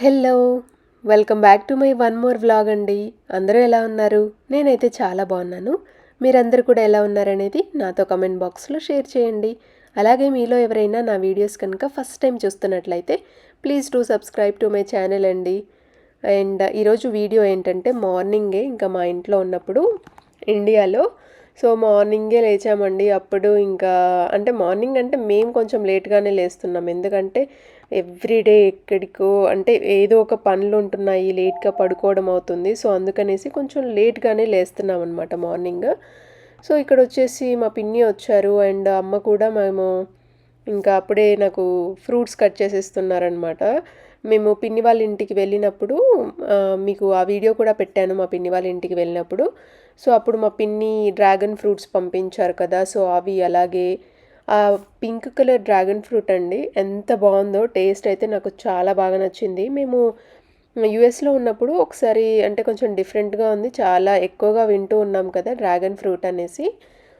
Hello welcome back to my one more vlog అండి. అందరూ ఎలా ఉన్నారు? నేనైతే చాలా బాగున్నాను. మీరందరూ కూడా ఎలా ఉన్నారనేది నాతో కమెంట్ బాక్స్లో షేర్ చేయండి. అలాగే మీలో ఎవరైనా నా వీడియోస్ కనుక ఫస్ట్ టైం చూస్తున్నట్లయితే please to subscribe to my channel అండి. అండ్ ఈరోజు వీడియో ఏంటంటే మార్నింగే ఇంకా మా ఇంట్లో ఉన్నప్పుడు ఇండియాలో. సో మార్నింగే లేచామండి. అప్పుడు ఇంకా అంటే మార్నింగ్ అంటే మేము కొంచెం లేట్గానే లేస్తున్నాం. ఎందుకంటే ఎవ్రీడే ఎక్కడికో అంటే ఏదో ఒక పనులు ఉంటున్నాయి లేట్గా పడుకోవడం అవుతుంది. సో అందుకనేసి కొంచెం లేట్గానే లేస్తున్నాం అనమాట మార్నింగ్. సో ఇక్కడ వచ్చేసి మా పిన్ని వచ్చారు. అండ్ అమ్మ కూడా మేము ఇంకా అప్పుడే నాకు ఫ్రూట్స్ కట్ చేసేస్తున్నారనమాట మేము పిన్ని వాళ్ళ ఇంటికి వెళ్ళినప్పుడు మీకు ఆ వీడియో కూడా పెట్టాను మా పిన్ని వాళ్ళ ఇంటికి వెళ్ళినప్పుడు. సో అప్పుడు మా పిన్ని డ్రాగన్ ఫ్రూట్స్ పంపించారు కదా. సో అవి అలాగే పింక్ కలర్ డ్రాగన్ ఫ్రూట్ అండి. ఎంత బాగుందో టేస్ట్ అయితే నాకు చాలా బాగా నచ్చింది. మేము యుఎస్లో ఉన్నప్పుడు ఒకసారి అంటే కొంచెం డిఫరెంట్గా ఉంది. చాలా ఎక్కువగా వింటూ ఉన్నాం కదా డ్రాగన్ ఫ్రూట్ అనేసి.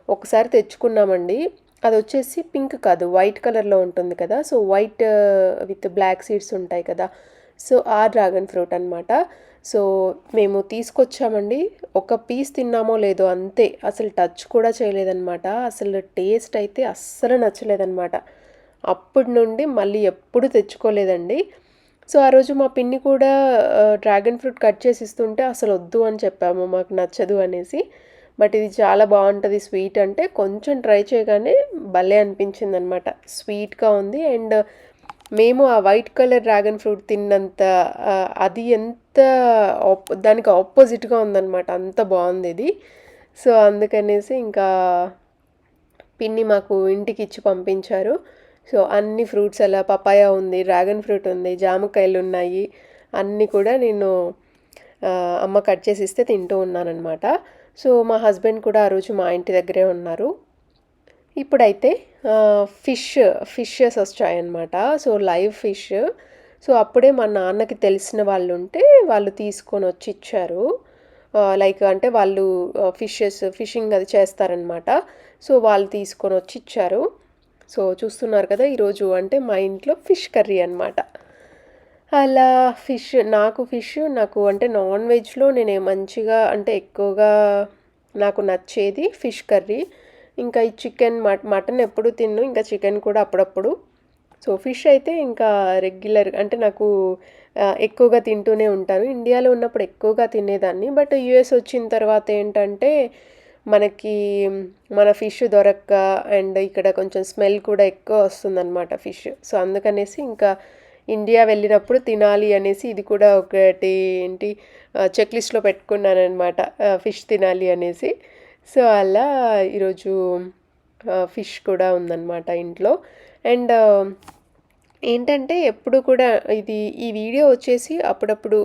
ఒకసారి తెచ్చుకున్నామండి. అది వచ్చేసి పింక్ కాదు వైట్ కలర్లో ఉంటుంది కదా. So white with black seeds ఉంటాయి కదా. సో ఆ డ్రాగన్ ఫ్రూట్ అనమాట సో మేము తీసుకొచ్చామండి. ఒక పీస్ తిన్నామో లేదో అంతే. అసలు టచ్ కూడా చేయలేదన్నమాట. అసలు టేస్ట్ అయితే అస్సలు నచ్చలేదన్నమాట. అప్పటి నుండి మళ్ళీ ఎప్పుడు తెచ్చుకోలేదండి. సో ఆ రోజు మా పిన్ని కూడా డ్రాగన్ ఫ్రూట్ కట్ చేసి ఇస్తుంటే అసలు వద్దు అని చెప్పాము. మాకు నచ్చదు అనేసి. బట్ ఇది చాలా బాగుంటుంది స్వీట్ అంటే. కొంచెం ట్రై చేయగానే భలే అనిపించింది అనమాట స్వీట్గా ఉంది. అండ్ మేము ఆ వైట్ కలర్ డ్రాగన్ ఫ్రూట్ తిన్నంత అది ఎంత దానికి ఆపోజిట్గా ఉందన్నమాట. అంత బాగుంది ఇది. సో అందుకనేసి ఇంకా పిన్ని మాకు ఇంటికి ఇచ్చి పంపించారు. సో అన్ని ఫ్రూట్స్ అలా పపాయ ఉంది డ్రాగన్ ఫ్రూట్ ఉంది జామకాయలు ఉన్నాయి. అన్నీ కూడా నేను అమ్మ కట్ చేసి ఇస్తే తింటూ ఉన్నానన్నమాట. సో మా హస్బెండ్ కూడా ఆ రోజు మా ఇంటి దగ్గరే ఉన్నారు. ఇప్పుడైతే ఫిష్ ఫిషెస్ వచ్చాయన్నమాట సో లైవ్ ఫిష్. సో అప్పుడే మా నాన్నకి తెలిసిన వాళ్ళు ఉంటే వాళ్ళు తీసుకొని వచ్చి ఇచ్చారు లైక్ అంటే వాళ్ళు ఫిషెస్ ఫిషింగ్ అది చేస్తారనమాట సో వాళ్ళు తీసుకొని వచ్చి ఇచ్చారు. సో చూస్తున్నారు కదా ఈరోజు అంటే మా ఇంట్లో ఫిష్ కర్రీ అనమాట అలా ఫిష్ నాకు ఫిష్ నాకు అంటే నాన్ వెజ్లో నేను మంచిగా అంటే ఎక్కువగా నాకు నచ్చేది ఫిష్ కర్రీ. ఇంకా ఈ చికెన్ మటన్ ఎప్పుడు తిన్ను ఇంకా చికెన్ కూడా అప్పుడప్పుడు. సో ఫిష్ అయితే ఇంకా రెగ్యులర్ అంటే నాకు ఎక్కువగా తింటూనే ఉంటాను. ఇండియాలో ఉన్నప్పుడు ఎక్కువగా తినేదాన్ని. బట్ యుఎస్ వచ్చిన తర్వాత ఏంటంటే మనకి మన ఫిష్ దొరక్క అండ్ ఇక్కడ కొంచెం స్మెల్ కూడా ఎక్కువ వస్తుందన్నమాట ఫిష్. సో అందుకనేసి ఇంకా ఇండియా వెళ్ళినప్పుడు తినాలి అనేసి ఇది కూడా ఒకటి ఏంటి చెక్ లిస్ట్లో పెట్టుకున్నాను అనమాట ఫిష్ తినాలి అనేసి. సో అలా ఈరోజు ఫిష్ కూడా ఉందన్నమాట ఇంట్లో. అండ్ ఏంటంటే ఎప్పుడు కూడా ఇది ఈ వీడియో వచ్చేసి అప్పుడప్పుడు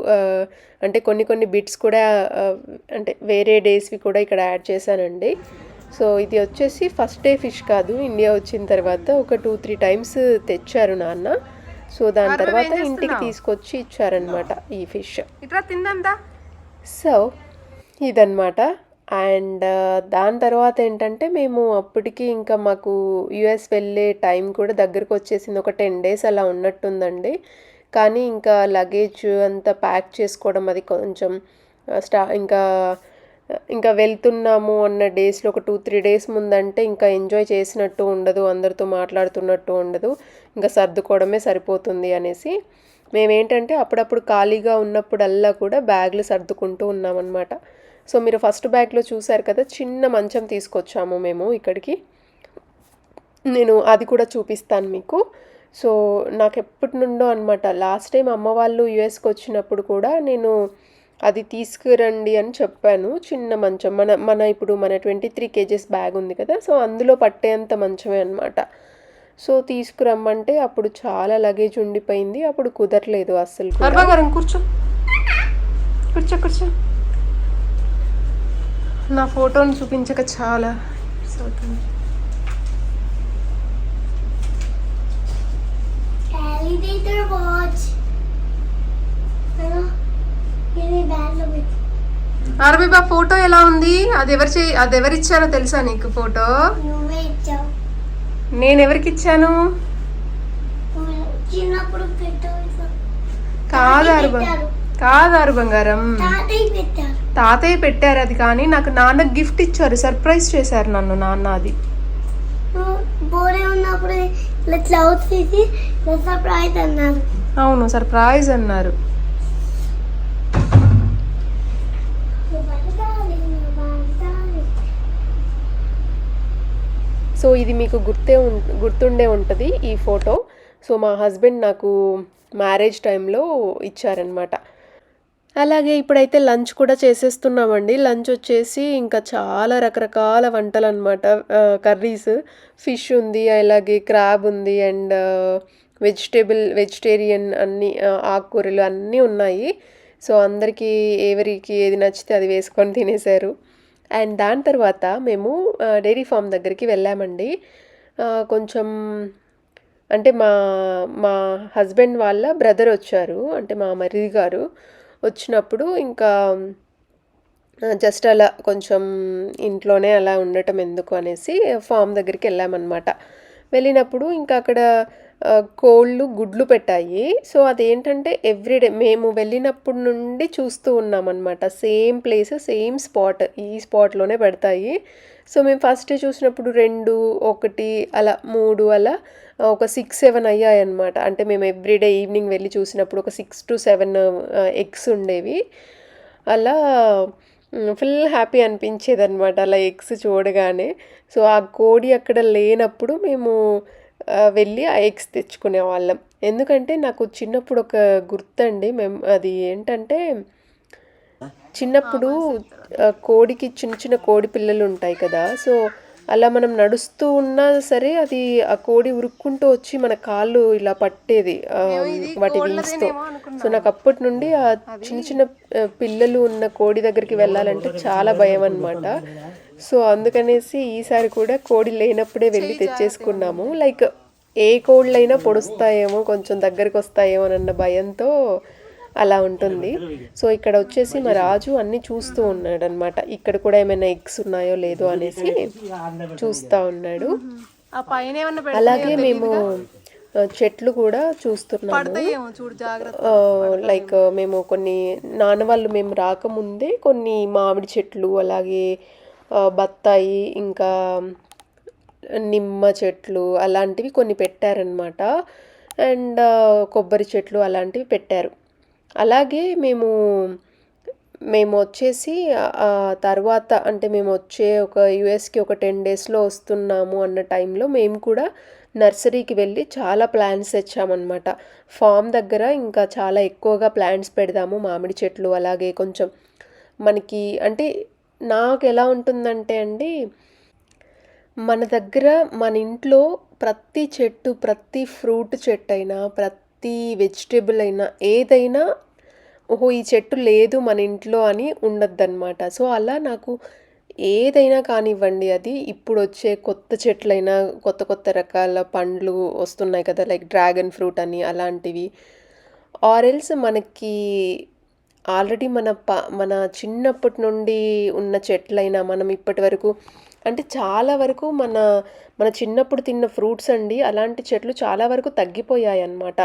అంటే కొన్ని కొన్ని బిట్స్ కూడా అంటే వేరే డేస్వి కూడా ఇక్కడ యాడ్ చేశానండి. సో ఇది వచ్చేసి ఫస్ట్ డే ఫిష్ కాదు ఇండియా వచ్చిన తర్వాత ఒక టూ త్రీ టైమ్స్ తెచ్చారు నాన్న. సో దాని తర్వాత ఇంటికి తీసుకొచ్చి ఇచ్చారనమాట ఈ ఫిష్. ఇట్లా తిందా సో ఇదన్నమాట. అండ్ దాని తర్వాత ఏంటంటే మేము అప్పటికి ఇంకా మాకు యుఎస్ వెళ్ళే టైం కూడా దగ్గరకు వచ్చేసింది. ఒక టెన్ డేస్ అలా ఉన్నట్టుందండి. కానీ ఇంకా లగేజ్ అంతా ప్యాక్ చేసుకోవడం అది కొంచెం స్టా ఇంకా ఇంకా వెళ్తున్నాము అన్న డేస్లో ఒక టూ త్రీ డేస్ ముందంటే ఇంకా ఎంజాయ్ చేసినట్టు ఉండదు. అందరితో మాట్లాడుతున్నట్టు ఉండదు. ఇంకా సర్దుకోవడమే సరిపోతుంది అనేసి. మేమేంటంటే అప్పుడప్పుడు ఖాళీగా ఉన్నప్పుడల్లా కూడా బ్యాగ్లు సర్దుకుంటూ ఉన్నామన్నమాట. సో మీరు ఫస్ట్ బ్యాగ్లో చూసారు కదా చిన్న మంచం తీసుకొచ్చాము మేము ఇక్కడికి. నేను అది కూడా చూపిస్తాను మీకు. సో నాకు ఎప్పటి నుండో అనమాట లాస్ట్ టైం అమ్మ వాళ్ళు యుఎస్కి వచ్చినప్పుడు కూడా నేను అది తీసుకురండి అని చెప్పాను చిన్న మంచం. మన మన ఇప్పుడు మన ట్వంటీ త్రీ కేజెస్ బ్యాగ్ ఉంది కదా సో అందులో పట్టేంత మంచమే అనమాట సో తీసుకురమ్మంటే అప్పుడు చాలా లగేజ్ ఉండిపోయింది. అప్పుడు కుదరలేదు అస్సలు కూర్చో. కూర్చో కూర్చో. నా ఫోటోని చూపించక చాలా అవుతుంది watch. పెట్టి అరబిబా ఫోటో ఎలా ఉంది? అది ఎవరు చే అది ఎవరు ఇచ్చారో తెలుసా నీకు ఫోటో? నేను ఎవరికి ఇచ్చాను పెట్టావు కాదారు బంగారం తాతయ్య పెట్టారు. అది కానీ నాకు నాన్న గిఫ్ట్ ఇచ్చారు సర్ప్రైజ్ చేశారు నన్ను నాన్న అది. ఉన్నప్పుడు సర్ప్రైజ్ అన్నారు. అవును సర్ప్రైజ్ అన్నారు. సో ఇది మీకు గుర్తే ఉం- గుర్తుండే ఉంటుంది ఈ ఫోటో. సో మా హస్బెండ్ నాకు మ్యారేజ్ టైంలో ఇచ్చారనమాట అలాగే ఇప్పుడైతే లంచ్ కూడా చేసేస్తున్నామండి. లంచ్ వచ్చేసి ఇంకా చాలా రకరకాల వంటలు అనమాట కర్రీస్ ఫిష్ ఉంది అలాగే క్రాబ్ ఉంది అండ్ వెజిటేబుల్ వెజిటేరియన్ అన్ని ఆకుకూరలు అన్నీ ఉన్నాయి. సో అందరికీ ఎవరికి ఏది నచ్చితే అది వేసుకొని తినేశారు. అండ్ దాని తర్వాత మేము డైరీ ఫామ్ దగ్గరికి వెళ్ళామండి. కొంచెం అంటే మా మా హస్బెండ్ వాళ్ళ బ్రదర్ వచ్చారు. అంటే మా మరిది గారు వచ్చినప్పుడు ఇంకా జస్ట్ అలా కొంచెం ఇంట్లోనే అలా ఉండటం ఎందుకు అనేసి ఫామ్ దగ్గరికి వెళ్ళామన్నమాట. వెళ్ళినప్పుడు ఇంకా అక్కడ కోళ్ళు గుడ్లు పెట్టాయి. సో అదేంటంటే ఎవ్రీడే మేము వెళ్ళినప్పటి నుండి చూస్తూ ఉన్నామన్నమాట. సేమ్ ప్లేస్ సేమ్ స్పాట్ ఈ స్పాట్లోనే పెడతాయి. సో మేము ఫస్ట్ చూసినప్పుడు రెండు ఒకటి అలా మూడు అలా ఒక సిక్స్ సెవెన్ అయ్యాయన్నమాట. అంటే మేము ఎవ్రీడే ఈవినింగ్ వెళ్ళి చూసినప్పుడు ఒక సిక్స్ టు సెవెన్ ఎగ్స్ ఉండేవి. అలా ఫుల్ హ్యాపీ అనిపించేది అనమాట అలా ఎగ్స్ చూడగానే. సో ఆ కోడి అక్కడ లేనప్పుడు మేము వెళ్ళి ఆ ఎగ్స్ తెచ్చుకునే వాళ్ళం ఎందుకంటే నాకు చిన్నప్పుడు ఒక గుర్తండి మేము అది ఏంటంటే చిన్నప్పుడు కోడికి చిన్న చిన్న కోడి పిల్లలు ఉంటాయి కదా సో అలా మనం నడుస్తూ ఉన్నా సరే అది ఆ కోడి ఉరుక్కుంటూ వచ్చి మన కాళ్ళు ఇలా పట్టేది వాటి వింగ్స్తో సో నాకు అప్పటి నుండి ఆ చిన్న చిన్న పిల్లలు ఉన్న కోడి దగ్గరికి వెళ్ళాలంటే చాలా భయం అన్నమాట. సో అందుకనేసి ఈసారి కూడా కోడి లేనప్పుడే వెళ్ళి తెచ్చేసుకున్నాము. లైక్ ఏ కోళ్ళైనా పొడుస్తాయేమో కొంచెం దగ్గరికి వస్తాయేమో అన్న భయంతో అలా ఉంటుంది. సో ఇక్కడ వచ్చేసి మా రాజు అన్ని చూస్తూ ఉన్నాడు అనమాట ఇక్కడ కూడా ఏమైనా ఎగ్స్ ఉన్నాయో లేదో అనేసి చూస్తూ ఉన్నాడు. అలాగే మేము చెట్లు కూడా చూస్తున్నాము. లైక్ మేము కొన్ని నాన్న వాళ్ళు మేము రాకముందే కొన్ని మామిడి చెట్లు అలాగే బత్తాయి ఇంకా నిమ్మ చెట్లు అలాంటివి కొన్ని పెట్టారనమాట అండ్ కొబ్బరి చెట్లు అలాంటివి పెట్టారు. అలాగే మేము మేము వచ్చేసి తర్వాత అంటే మేము వచ్చే ఒక యుఎస్కి ఒక టెన్ డేస్లో వస్తున్నాము అన్న టైంలో మేము కూడా నర్సరీకి వెళ్ళి చాలా ప్లాంట్స్ తెచ్చామన్నమాట. ఫామ్ దగ్గర ఇంకా చాలా ఎక్కువగా ప్లాంట్స్ పెడదాము మామిడి చెట్లు అలాగే కొంచెం మనకి అంటే నాకు ఎలా ఉంటుందంటే అండి మన దగ్గర మన ఇంట్లో ప్రతి చెట్టు ప్రతి ఫ్రూట్ చెట్టు అయినా ప్రతి వెజిటేబుల్ అయినా ఏదైనా ఓహో ఈ చెట్టు లేదు మన ఇంట్లో అని ఉండద్దన్నమాట. సో అలా నాకు ఏదైనా కానివ్వండి అది ఇప్పుడు వచ్చే కొత్త చెట్లైనా కొత్త కొత్త రకాల పండ్లు వస్తున్నాయి కదా లైక్ డ్రాగన్ ఫ్రూట్ అని అలాంటివి. ఆరెల్స్ మనకి ఆల్రెడీ మన ప మన చిన్నప్పటి నుండి ఉన్న చెట్లైనా మనం ఇప్పటి వరకు అంటే చాలా వరకు మన మన చిన్నప్పుడు తిన్న ఫ్రూట్స్ అండి అలాంటి చెట్లు చాలా వరకు తగ్గిపోయాయి అన్నమాట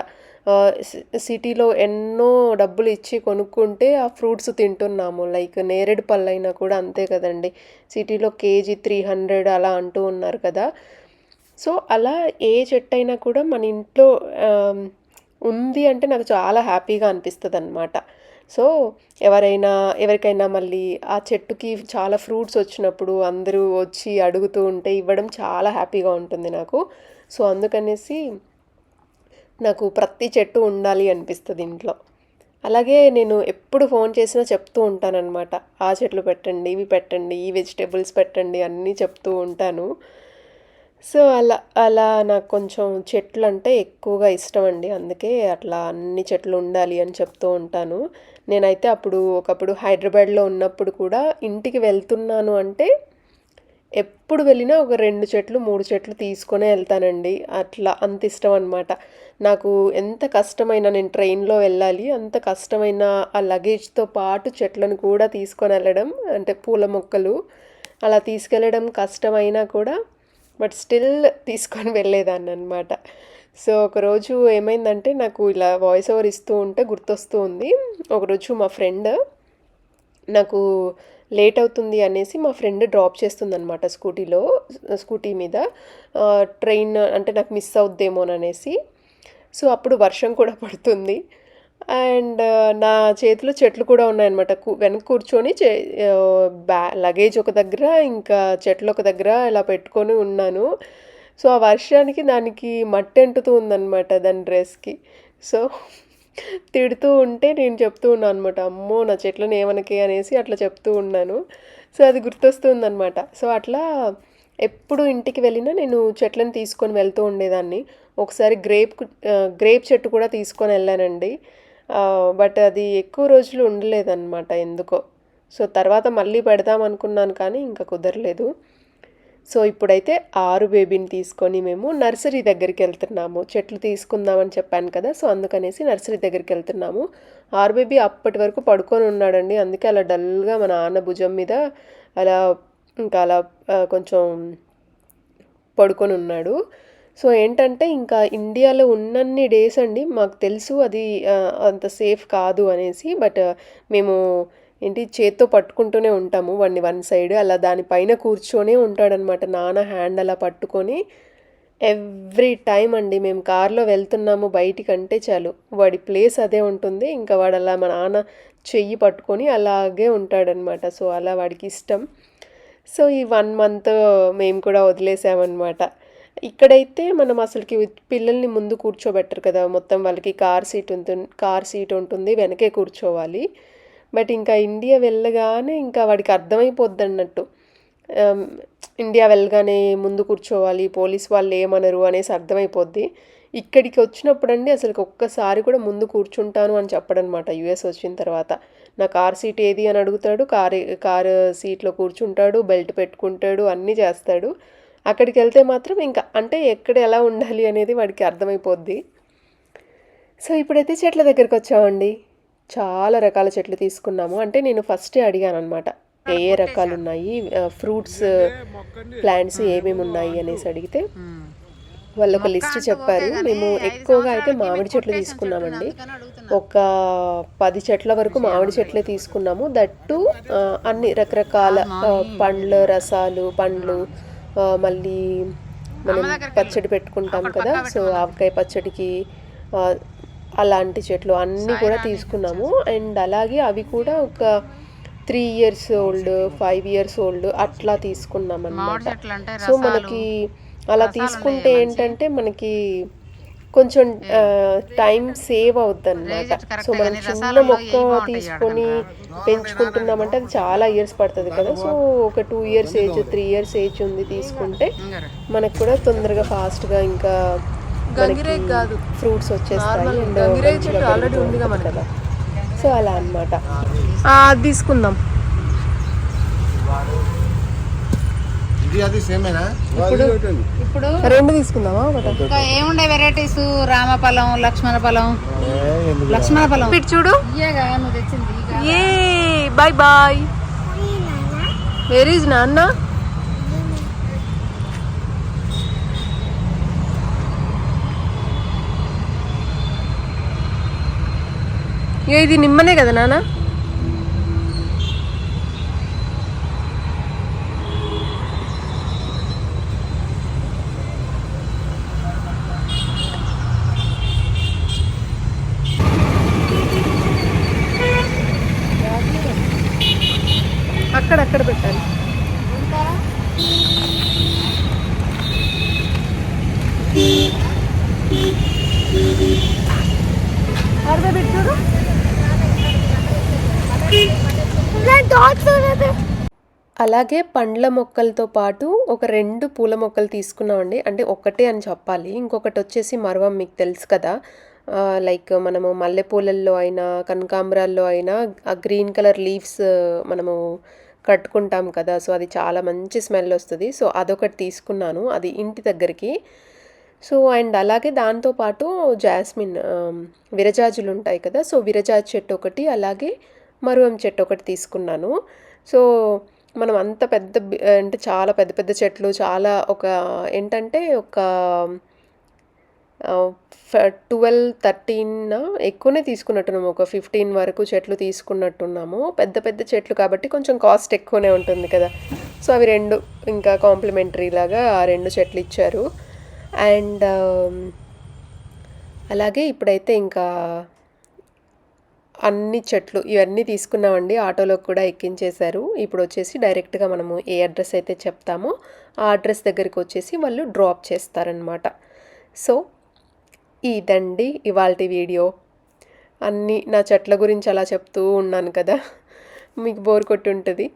సిటీలో ఎన్నో డబ్బులు ఇచ్చి కొనుక్కుంటే ఆ ఫ్రూట్స్ తింటున్నాము. లైక్ నేరేడు పళ్ళు అయినా కూడా అంతే కదండి. సిటీలో కేజీ త్రీ హండ్రెడ్ అలా అంటూ ఉన్నారు కదా. సో అలా ఏ చెట్టు అయినా కూడా మన ఇంట్లో ఉంది అంటే నాకు చాలా హ్యాపీగా అనిపిస్తుంది అనమాట సో ఎవరైనా ఎవరికైనా మళ్ళీ ఆ చెట్టుకి చాలా ఫ్రూట్స్ వచ్చినప్పుడు అందరూ వచ్చి అడుగుతూ ఉంటే ఇవ్వడం చాలా హ్యాపీగా ఉంటుంది నాకు. సో అందుకనేసి నాకు ప్రతి చెట్టు ఉండాలి అనిపిస్తుంది ఇంట్లో. అలాగే నేను ఎప్పుడు ఫోన్ చేసినా చెప్తూ ఉంటానన్నమాట. ఆ చెట్లు పెట్టండి ఇవి పెట్టండి ఈ వెజిటేబుల్స్ పెట్టండి అన్నీ చెప్తూ ఉంటాను. సో అలా అలా నాకు కొంచెం చెట్లు అంటే ఎక్కువగా ఇష్టం అండి. అందుకే అట్లా అన్ని చెట్లు ఉండాలి అని చెప్తూ ఉంటాను. నేనైతే అప్పుడు ఒకప్పుడు హైదరాబాద్లో ఉన్నప్పుడు కూడా ఇంటికి వెళ్తున్నాను అంటే ఎప్పుడు వెళ్ళినా ఒక రెండు చెట్లు మూడు చెట్లు తీసుకొనే వెళ్తానండి. అట్లా అంత ఇష్టం అనమాట నాకు ఎంత కష్టమైన నేను ట్రైన్లో వెళ్ళాలి అంత కష్టమైన ఆ లగేజ్తో పాటు చెట్లను కూడా తీసుకొని వెళ్ళడం అంటే పూల మొక్కలు అలా తీసుకెళ్ళడం కష్టమైనా కూడా బట్ స్టిల్ తీసుకొని వెళ్ళేదాన్ని అనమాట సో ఒకరోజు ఏమైందంటే నాకు ఇలా వాయిస్ ఓవర్ ఇస్తూ ఉంటే గుర్తొస్తూ ఉంది. ఒకరోజు మా ఫ్రెండ్ నాకు లేట్ అవుతుంది అనేసి మా ఫ్రెండ్ డ్రాప్ చేస్తుందనమాట స్కూటీలో స్కూటీ మీద. ట్రైన్ అంటే నాకు మిస్ అవుద్దేమోననేసి సో అప్పుడు వర్షం కూడా పడుతుంది. అండ్ నా చేతిలో చెట్లు కూడా ఉన్నాయన్నమాట. కు- వెనక కూర్చొని చే బ్యా లగేజ్ ఒక దగ్గర ఇంకా చెట్లు ఒక దగ్గర ఇలా పెట్టుకొని ఉన్నాను. సో ఆ వర్షానికి దానికి మట్టి అంటుతూ ఉందన్నమాట దాని డ్రెస్కి. సో తిడుతూ ఉంటే నేను చెప్తూ ఉన్నాను అనమాట అమ్మో నా చెట్లను ఏమనకి? అనేసి అట్లా చెప్తూ ఉన్నాను. సో అది గుర్తొస్తుందన్నమాట. సో అట్లా ఎప్పుడు ఇంటికి వెళ్ళినా నేను చెట్లను తీసుకొని వెళ్తూ ఉండేదాన్ని. ఒకసారి గ్రేప్ గ్రేప్ చెట్టు కూడా తీసుకొని వెళ్ళానండి. బట్ అది ఎక్కువ రోజులు ఉండలేదన్నమాట ఎందుకో. సో తర్వాత మళ్ళీ పెడదాం అనుకున్నాను కానీ ఇంకా కుదరలేదు. సో ఇప్పుడైతే ఆరు బేబీని తీసుకొని మేము నర్సరీ దగ్గరికి వెళ్తున్నాము. చెట్లు తీసుకుందామని చెప్పాను కదా సో అందుకనేసి నర్సరీ దగ్గరికి వెళ్తున్నాము. ఆరు బేబీ అప్పటి వరకు పడుకొని ఉన్నాడండి. అందుకే అలా డల్గా మన నాన్న భుజం మీద అలా ఇంకా అలా కొంచెం పడుకొని ఉన్నాడు. సో ఏంటంటే ఇంకా ఇండియాలో ఉన్నన్ని డేస్ అండి మాకు తెలుసు అది అంత సేఫ్ కాదు అనేసి బట్ మేము ఏంటి చేత్తో పట్టుకుంటూనే ఉంటాము వాడిని వన్ సైడ్ అలా దానిపైన కూర్చొనే ఉంటాడనమాట. నాన్న హ్యాండ్ అలా పట్టుకొని ఎవ్రీ టైం అండి మేము కార్లో వెళ్తున్నాము బయటికి అంటే చాలు. వాడి ప్లేస్ అదే ఉంటుంది. ఇంకా వాడు అలా మా నాన్న చెయ్యి పట్టుకొని అలాగే ఉంటాడనమాట. సో అలా వాడికి ఇష్టం. సో ఈ వన్ మంత్ మేము కూడా వదిలేసామన్నమాట ఇక్కడైతే మనం అసలుకి పిల్లల్ని ముందు కూర్చోబెట్టరు కదా. మొత్తం వాళ్ళకి కార్ సీట్ ఉంటుంది కార్ సీట్ ఉంటుంది వెనకే కూర్చోవాలి. బట్ ఇంకా ఇండియా వెళ్ళగానే ఇంకా వాడికి అర్థమైపోద్ది అన్నట్టు ఇండియా వెళ్ళగానే ముందు కూర్చోవాలి పోలీస్ వాళ్ళు ఏమనరు అనేసి అర్థమైపోద్ది. ఇక్కడికి వచ్చినప్పుడండి అసలు ఒక్కసారి కూడా ముందు కూర్చుంటాను అని చెప్పడనమాట యుఎస్ వచ్చిన తర్వాత. నా కార్ సీట్ ఏది అని అడుగుతాడు కార్ కారు సీట్లో కూర్చుంటాడు బెల్ట్ పెట్టుకుంటాడు అన్నీ చేస్తాడు. అక్కడికి వెళ్తే మాత్రం ఇంకా అంటే ఎక్కడ ఎలా ఉండాలి అనేది వాడికి అర్థమైపోద్ది. సో ఇప్పుడైతే చెట్ల దగ్గరికి వచ్చామండి చాలా రకాల చెట్లు తీసుకున్నాము. అంటే నేను ఫస్టే అడిగాను అనమాట ఏ ఏ రకాలు ఉన్నాయి ఫ్రూట్స్ ప్లాంట్స్ ఏమేమి ఉన్నాయి అనేసి అడిగితే వాళ్ళు ఒక లిస్ట్ చెప్పారు. మేము ఎక్కువగా అయితే మామిడి చెట్లు తీసుకున్నామండి. ఒక పది చెట్ల వరకు మామిడి చెట్లే తీసుకున్నాము. దట్టు అన్ని రకరకాల పండ్ల రసాలు పండ్లు మళ్ళీ మనం పచ్చడి పెట్టుకుంటాం కదా. సో ఆవకాయ పచ్చడికి అలాంటి చెట్లు అన్నీ కూడా తీసుకున్నాము. అండ్ అలాగే అవి కూడా ఒక three years old five years old అట్లా తీసుకున్నాం అన్నమాట సో మనకి అలా తీసుకుంటే ఏంటంటే మనకి కొంచెం టైం సేవ్ అవుద్ది అనమాట సో మనం చిన్న మొక్క తీసుకొని పెంచుకుంటున్నామంటే అది చాలా ఇయర్స్ పడుతుంది కదా. సో ఒక two years age three years age ఉంది తీసుకుంటే మనకు కూడా తొందరగా ఫాస్ట్గా ఇంకా గంగిరేగ్ కాదు. ఫ్రూట్స్ వచ్చేస్తాయి అండ్ గంగిరేగ్ చెట్టు ఉందిగా ఉంటుంది కదా. సో అలా అన్నమాట. అది తీసుకుందాం. ఇది అది సేమేనా? ఇప్పుడు రెండు తీసుకుందామా? ఒకటి. ఇంకా ఏముండే వెరైటీస్? రామఫలం లక్ష్మణ ఫలం. లక్ష్మణ ఫలం. ఇటు చూడు. ఏ బాయ్. బాయ్ వెర్ ఈజ్ నాన్న? ఇది నిమ్మనే కదా నానా అక్కడ అక్కడ పెట్టాలి అర్థం పెట్టి చూడు డాట్స్ ఉన్నది అలాగే పండ్ల మొక్కలతో పాటు ఒక రెండు పూల మొక్కలు తీసుకున్నామండి. అంటే ఒకటే అని చెప్పాలి. ఇంకొకటి వచ్చేసి మరవం మీకు తెలుసు కదా. లైక్ మనము మల్లెపూలల్లో అయినా కనకాంబరాల్లో అయినా ఆ గ్రీన్ కలర్ లీవ్స్ మనము కట్టుకుంటాం కదా. సో అది చాలా మంచి స్మెల్ వస్తుంది. సో అదొకటి తీసుకున్నాను. అది ఇంటి దగ్గరికి. సో అండ్ అలాగే దాంతోపాటు జాస్మిన్ విరజాజులు ఉంటాయి కదా. సో విరజాజ్ చెట్టు ఒకటి అలాగే మరువం చెట్టు ఒకటి తీసుకున్నాను. సో మనం అంత పెద్ద అంటే చాలా పెద్ద పెద్ద చెట్లు చాలా ఒక ఏంటంటే ఒక ట్వెల్వ్ థర్టీన్ ఎక్కువనే తీసుకున్నట్టున్నాము ఒక ఫిఫ్టీన్ వరకు చెట్లు తీసుకున్నట్టున్నాము. పెద్ద పెద్ద చెట్లు కాబట్టి కొంచెం కాస్ట్ ఎక్కువనే ఉంటుంది కదా. సో అవి రెండు ఇంకా కాంప్లిమెంటరీ లాగా ఆ రెండు చెట్లు ఇచ్చారు. అండ్ అలాగే ఇప్పుడైతే ఇంకా అన్ని చెట్లు ఇవన్నీ తీసుకున్నామండి. ఆటోలో కూడా ఎక్కించేశారు. ఇప్పుడు వచ్చేసి డైరెక్ట్గా మనము ఏ అడ్రస్ అయితే చెప్తామో ఆ అడ్రస్ దగ్గరికి వచ్చేసి వాళ్ళు డ్రాప్ చేస్తారనమాట సో ఇదండి ఇవాళ వీడియో. అన్నీ నా చెట్ల గురించి అలా చెప్తూ ఉన్నాను కదా. మీకు బోర్ కొట్టి ఉంటుంది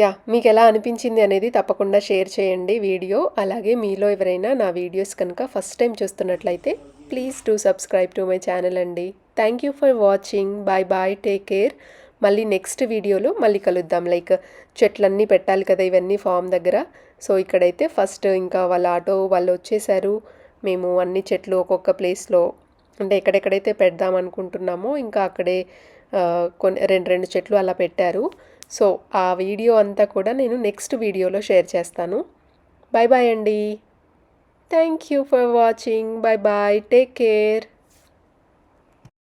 యా మీకు ఎలా అనిపించింది అనేది తప్పకుండా షేర్ చేయండి వీడియో. అలాగే మీలో ఎవరైనా నా వీడియోస్ కనుక ఫస్ట్ టైం చూస్తున్నట్లయితే please to subscribe to my channel అండి. Thank you for watching bye bye take care మళ్ళీ నెక్స్ట్ వీడియోలో మళ్ళీ కలుద్దాం. లైక్ చెట్లన్నీ పెట్టాలి కదా ఇవన్నీ ఫామ్ దగ్గర. సో ఇక్కడైతే ఫస్ట్ ఇంకా వాళ్ళ ఆటో వాళ్ళు వచ్చేసారు. మేము అన్ని చెట్లు ఒక్కొక్క ప్లేస్లో అంటే ఎక్కడెక్కడైతే పెడదాం అనుకుంటున్నామో ఇంకా అక్కడే కొన్ని రెండు రెండు చెట్లు అలా పెట్టారు. సో ఆ వీడియో అంతా కూడా నేను నెక్స్ట్ వీడియోలో షేర్ చేస్తాను. బాయ్ బాయ్ అండి. Thank you for watching bye bye take care